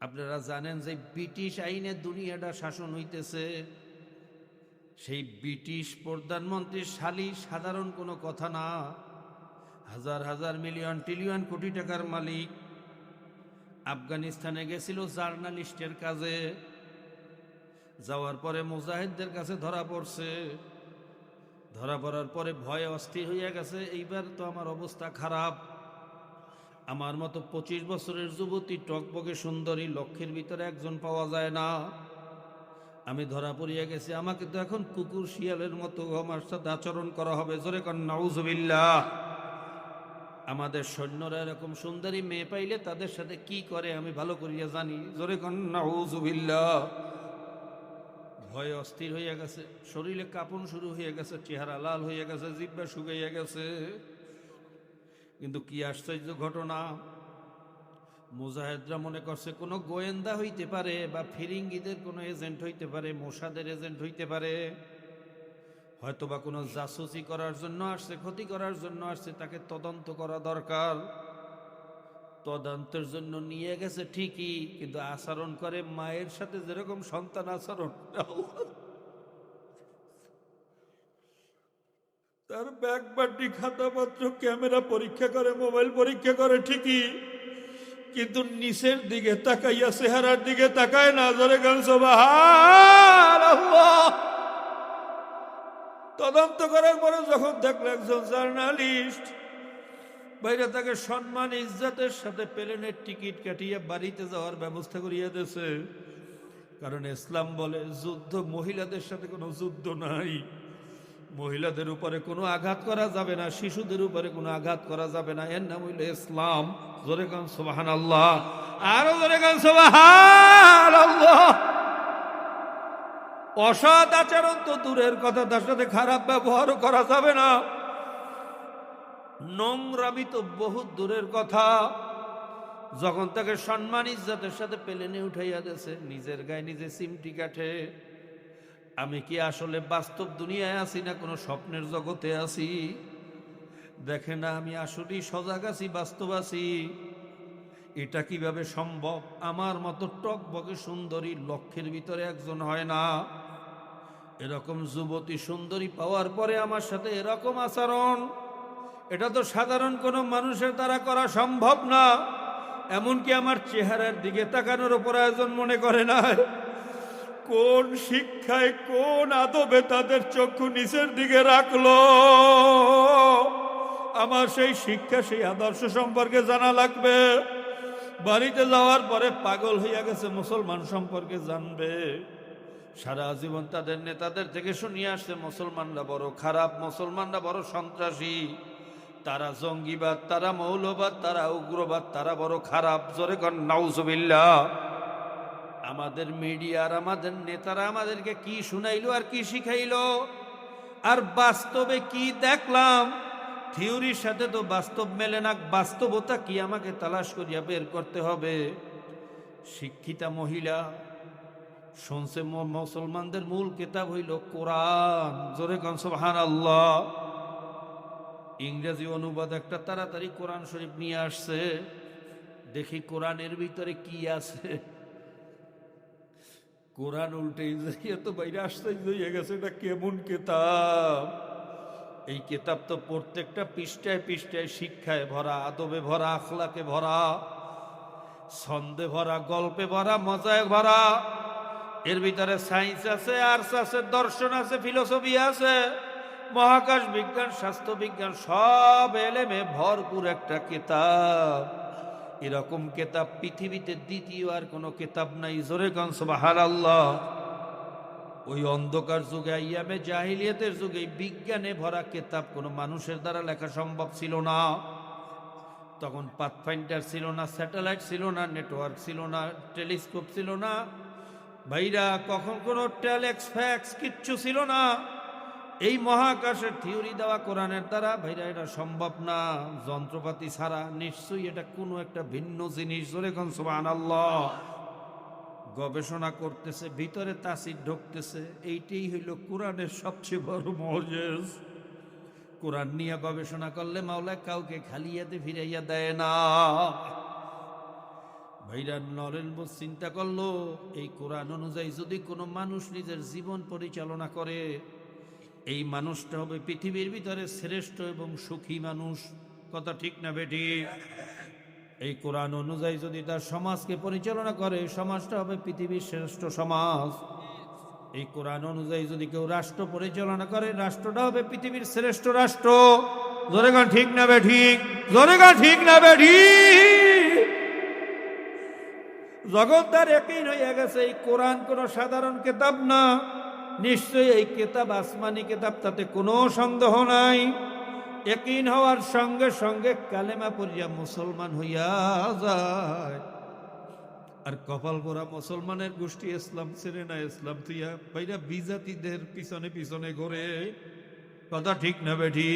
আপনারা জানেন যে ব্রিটিশ আইনে দুনিয়াটা শাসন হইতেছে। সেই ব্রিটিশ প্রধানমন্ত্রীর শালি সাধারণ কোনো কথা না। হাজার হাজার মিলিয়ন ট্রিলিয়ন কোটি টাকার মালিক। আফগানিস্তানে গেছিল জার্নালিস্টের কাজে। যাওয়ার পরে মুজাহিদদের কাছে ধরা পড়ছে। ধরা পড়ার পরে ভয়ে অস্থির হইয়া গেছে। এইবার তো আমার অবস্থা খারাপ। আমার মতো পঁচিশ বছরের যুবতী টকবকে সুন্দরী লক্ষ্যের ভিতরে একজন পাওয়া যায় না। আমি ধরা পড়িয়া গেছি, আমাকে তো এখন কুকুর শিয়ালের মতো আমার সাথে আচরণ করা হবে। জোরে কন, নাউজুবিল্লাহ। আমাদের সৈন্যরা এরকম সুন্দরী মেয়ে পাইলে তাদের সাথে কি করে আমি ভালো করিয়া জানি। জোরে কন, নাউজুবিল্লাহ। ভয়ে অস্থির হইয়া গেছে, শরীরে কাঁপন শুরু হয়ে গেছে, চেহারা লাল হইয়া গেছে, জিব্বা শুকাইয়া গেছে। কিন্তু কি আশ্চর্য ঘটনা? মুজাহিদরা মনে করছে কোনো গোয়েন্দা হইতে পারে বা ফিরিঙ্গিদের কোনো এজেন্ট হইতে পারে, মোসাদের এজেন্ট হইতে পারে। হয়তো বা কোনো জাসুসি করার জন্য আসছে, ক্ষতি করার জন্য আসছে, তাকে তদন্ত করা দরকার। তদন্তের জন্য নিয়ে গেছে ঠিকই, কিন্তু আচরণ করে মায়ের সাথে যেরকম সন্তান আচরণ। তার ব্যাগ বাটি, খাতাপত্র, ক্যামেরা পরীক্ষা করে, মোবাইল পরীক্ষা করে, ঠিকই। কিন্তু নিচের দিকে তাকাইয়া, চেহারার দিকে তাকায় না ধরে গান তদন্ত করার পরে যখন দেখল একজন জার্নালিস্ট, বাইরে তাকে সম্মান, ইজ্জাতের সাথে প্লেনের টিকিট কাটিয়ে বাড়িতে যাওয়ার ব্যবস্থা করিয়া দিয়েছে। কারণ ইসলাম বলে, যুদ্ধ মহিলাদের সাথে কোনো যুদ্ধ নাই। মহিলাদের উপরে কোনো আঘাত করা যাবে না, শিশুদের উপরে কোনো আঘাত করা যাবে না। এর নাম হইল ইসলাম। জোরে গান সোবাহান আল্লাহ আরও জোরে গান সোবাহান অসৎ আচরণ তো দূরের কথা, তার সাথে খারাপ ব্যবহারও করা যাবে না। নোংরামি তো বহু দূরের কথা। যখন তাকে সম্মান ইজ্জতের সাথে পেলেনে উঠাইয়া দিয়েছে, নিজের গায়ে নিজে সিমটি কাঠে। আমি কি আসলে বাস্তব দুনিয়ায় আছি না কোনো স্বপ্নের জগতে আছি? দেখে না আমি আসলেই সজাগ আছি, বাস্তব আছি। এটা কীভাবে সম্ভব? আমার মতো টক বকে সুন্দরী লক্ষ্যের ভিতরে একজন হয় না। এরকম যুবতী সুন্দরী পাওয়ার পরে আমার সাথে এরকম আচরণ, এটা তো সাধারণ কোনো মানুষের দ্বারা করা সম্ভব না। এমনকি আমার চেহারার দিকে তাকানোর উপর আয়োজন মনে করে না। কোন শিক্ষায় কোন আদবে তাদের চক্ষু নিচের দিকে রাখল? আমার সেই শিক্ষা, সেই আদর্শ সম্পর্কে জানা লাগবে। বাড়িতে যাওয়ার পরে পাগল হইয়া গেছে, মুসলমান সম্পর্কে জানবে। সারা জীবন তাদের নেতাদের থেকে শুনিয়ে আসছে, মুসলমানরা বড় খারাপ, মুসলমানরা বড় সন্ত্রাসী। তারা জঙ্গিবাদ, তারা মৌলবাদ, তারা উগ্রবাদ, তারা বড় খারাপ। জোরে কন নাউজবিল্লা আমাদের মিডিয়ার, আমাদের নেতারা আমাদেরকে কি শুনাইলো আর কি শিখাইল? আর বাস্তবে কি দেখলাম? থিওরির সাথে তো বাস্তব মেলে না, বাস্তবতা কি আমাকে তালাশ করিয়া বের করতে হবে? শিক্ষিতা মহিলা, শুনছে মুসলমানদের মূল কিতাব হইল কোরআন। জোরে কনসবাহান আল্লাহ ইংরেজি অনুবাদ একটা তাড়াতাড়ি কোরআন শরীফ নিয়ে আসছে। দেখি কোরআনের ভিতরে কি আছে। কোরআন উল্টে যাইয়া তো বাইরে আসতে হয়ে গেছে, এটা কেমন কেতাব? এই কেতাব তো প্রত্যেকটা পৃষ্ঠায় পৃষ্ঠায় শিক্ষায় ভরা, আদবে ভরা, আখলাকে ভরা, ছন্দে ভরা, গল্পে ভরা, মজায় ভরা। এর ভিতরে সায়েন্স আছে, আর্টস আছে, দর্শন আছে, ফিলোসফি আছে, মহাকাশ বিজ্ঞান, স্বাস্থ্য বিজ্ঞান, সব এলেমে ভরপুর একটা কেতাব। এরকম কেতাব পৃথিবীতে দ্বিতীয় আর কোনো কেতাব নাই। জোরে কনসবাহার আল্লাহ ওই অন্ধকার যুগে আইয়ামে জাহিলিয়াতের যুগে বিজ্ঞানে ভরা কেতাব কোনো মানুষের দ্বারা লেখা সম্ভব ছিল না। তখন পাথফাইন্ডার ছিল না, স্যাটেলাইট ছিল না, নেটওয়ার্ক ছিল না, টেলিস্কোপ ছিল না। ভাইরা, কখন কোনো টেলেক্স ফ্যাক্স কিচ্ছু ছিল না। এই মহাকাশের থিওরি দেওয়া কোরআনের দ্বারা, ভাইরা, এটা সম্ভব না। যন্ত্রপাতি ছাড়া নিশ্চয়ই এটা কোনো একটা ভিন্ন জিনিস। ধরে কোন সুবাহ আল্লাহ গবেষণা করতেছে, ভিতরে তাসির ঢুকতেছে। এইটাই হইল কোরআনের সবচেয়ে বড় মজেজ। কোরআন নিয়ে গবেষণা করলে মাওলা কাউকে খালিয়াতে ফিরাইয়া দেয় না। ভাইরা, নরেন বোস চিন্তা করল, এই কোরআন অনুযায়ী যদি কোনো মানুষ নিজের জীবন পরিচালনা করে এই মানুষটা হবে পৃথিবীর ভিতরে শ্রেষ্ঠ এবং সুখী মানুষ। কথা ঠিক না বেটি? এই কোরআন অনুযায়ী যদি তার সমাজকে পরিচালনা করে, সমাজটা হবে পৃথিবীর শ্রেষ্ঠ সমাজ। এই কোরআন অনুযায়ী যদি কেউ রাষ্ট্র পরিচালনা করে, রাষ্ট্রটা হবে পৃথিবীর শ্রেষ্ঠ রাষ্ট্র। জোরে গান ঠিক না বে ঠিক ঠিক না ঠিক জগৎদার একই হয়ে গেছে, এই কোরআন কোনো সাধারণ কেতাব না। নিশ্চয়ই এই কেতাব, আসমানি কেতাব, তাতে কোনো সন্দেহ নাই। একইন হওয়ার সঙ্গে সঙ্গে কালেমা পড়িয়া মুসলমান হইয়া যায়। আর কপাল পরা মুসলমানের গোষ্ঠী ইসলাম ছেড়ে না ইসলাম, তুইয়া বাইরা বিজাতিদের পিছনে পিছনে ঘরে। কথা ঠিক না বেঠি?